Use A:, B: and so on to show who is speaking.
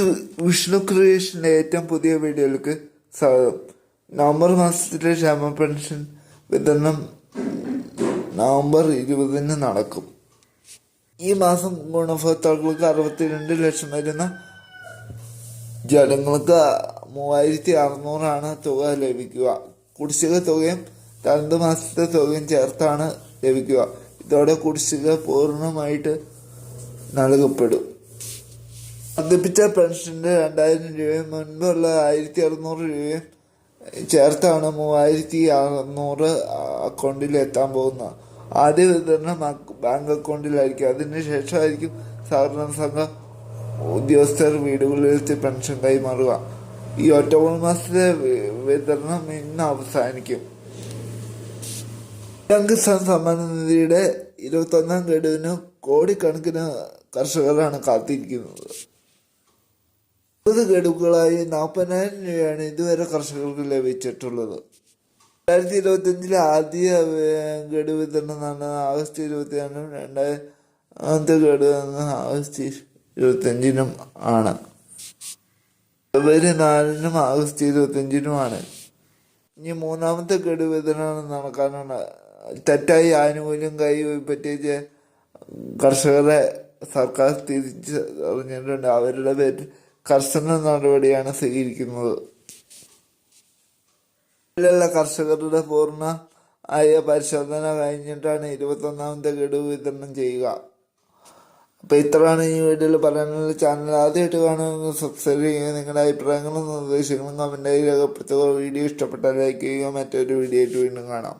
A: വിഷ്ണു ക്രിയേഷന്റെ ഏറ്റവും പുതിയ വീഡിയോയിലേക്ക് സ്വാഗതം. നവംബർ മാസത്തിലെ ക്ഷേമ പെൻഷൻ വിതരണം നവംബർ ഇരുപതിന് നടക്കും. ഈ മാസം ഗുണഭോക്താക്കൾക്ക് അറുപത്തിരണ്ട് ലക്ഷം വരുന്ന ജനങ്ങൾക്ക് മൂവായിരത്തി അറുന്നൂറാണ് തുക ലഭിക്കുക. കുടിശ്ശിക തുകയും രണ്ട് മാസത്തെ തുകയും ചേർത്താണ് ലഭിക്കുക. ഇതോടെ കുടിശ്ശിക പൂർണമായിട്ട് നൽകപ്പെടും. വർദ്ധിപ്പിച്ച പെൻഷന്റെ രണ്ടായിരം രൂപയും മുൻപുള്ള ആയിരത്തി അറുന്നൂറ് രൂപയും ചേർത്താണ് മൂവായിരത്തി അറുന്നൂറ് അക്കൗണ്ടിൽ എത്താൻ പോകുന്നത്. ആദ്യ വിതരണം ബാങ്ക് അക്കൗണ്ടിലായിരിക്കും. അതിന് ശേഷമായിരിക്കും സഹകരണ സംഘ ഉദ്യോഗസ്ഥർ വീടുകളിലെത്തി പെൻഷൻ കൈമാറുക. ഈ ഒറ്റമൂന്ന് മാസത്തെ വിതരണം ഇന്ന് അവസാനിക്കും. കിസാൻ സമ്മാന നിധിയുടെ ഇരുപത്തൊന്നാം ഗഡുവിന് കോടിക്കണക്കിന് കർഷകരാണ് കാത്തിരിക്കുന്നത്. ഇരുപത് ഗഡുക്കളായി നാൽപ്പതിനായിരം രൂപയാണ് ഇതുവരെ കർഷകർക്ക് ലഭിച്ചിട്ടുള്ളത്. രണ്ടായിരത്തി ഇരുപത്തിയഞ്ചിലെ ആദ്യ ഏർ, ഗഡു വിതരണം നടന്നത് ആഗസ്റ്റ് ഇരുപത്തി രണ്ടും രണ്ടായിരത്തെ ഗഡു ആഗസ്റ്റ് ഇരുപത്തിയഞ്ചിനും ആണ്. ഫെബ്രുവരി നാലിനും ആഗസ്റ്റ് ഇരുപത്തിയഞ്ചിനുമാണ്. ഇനി മൂന്നാമത്തെ ഗഡു വിതരണം നടക്കാനാണ് തെറ്റായി ആനുകൂല്യം കൈപ്പറ്റിയ കർഷകരെ സർക്കാർ തിരിച്ചറിഞ്ഞിട്ടുണ്ട് അവരുടെ പേരിൽ കർശന നടപടിയാണ് സ്വീകരിക്കുന്നത്. ജില്ലയിലുള്ള കർഷകരുടെ പൂർണ ആയ പരിശോധന കഴിഞ്ഞിട്ടാണ് ഇരുപത്തൊന്നാമത്തെ ഗഡു വിതരണം ചെയ്യുക. അപ്പോൾ ഇത്രയാണ് ഈ വീഡിയോയിൽ പറയാനുള്ള ചാനൽ ആദ്യമായിട്ട് കാണുമെന്ന് സബ്സ്ക്രൈബ് ചെയ്യുക. നിങ്ങളുടെ അഭിപ്രായങ്ങളും നിർദ്ദേശങ്ങളും കമന്റായി രേഖപ്പെടുത്തുക. വീഡിയോ ഇഷ്ടപ്പെട്ടാൽ ലൈക്ക് ചെയ്യുക മറ്റൊരു വീഡിയോ ആയിട്ട് വീണ്ടും കാണാം.